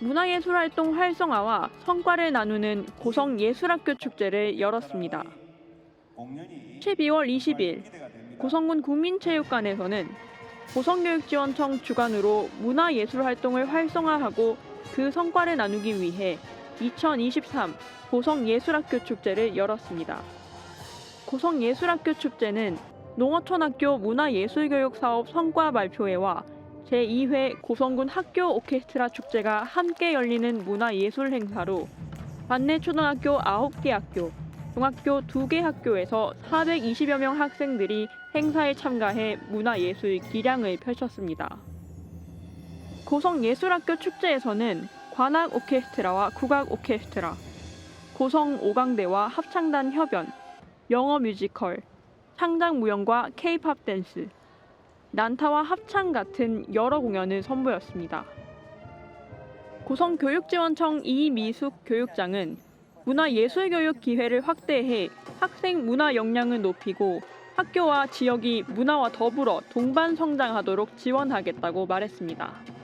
문화예술 활동 활성화와 성과를 나누는 고성예술학교 축제를 열었습니다. 12월 20일 고성군 국민체육관에서는 고성교육지원청 주관으로 문화예술 활동을 활성화하고 그 성과를 나누기 위해 2023 고성예술학교 축제를 열었습니다. 고성예술학교 축제는 농어촌학교 문화예술교육 사업 성과 발표회와 제2회 고성군 학교 오케스트라 축제가 함께 열리는 문화예술 행사로 반내 초등학교 9개 학교, 중학교 2개 학교에서 420여 명 학생들이 행사에 참가해 문화예술 기량을 펼쳤습니다. 고성예술학교 축제에서는 관악 오케스트라와 국악 오케스트라, 고성 오강대와 합창단 협연, 영어 뮤지컬, 창작 무용과 케이팝 댄스, 난타와 합창 같은 여러 공연을 선보였습니다. 고성교육지원청 이미숙 교육장은 문화예술교육 기회를 확대해 학생 문화 역량을 높이고 학교와 지역이 문화와 더불어 동반 성장하도록 지원하겠다고 말했습니다.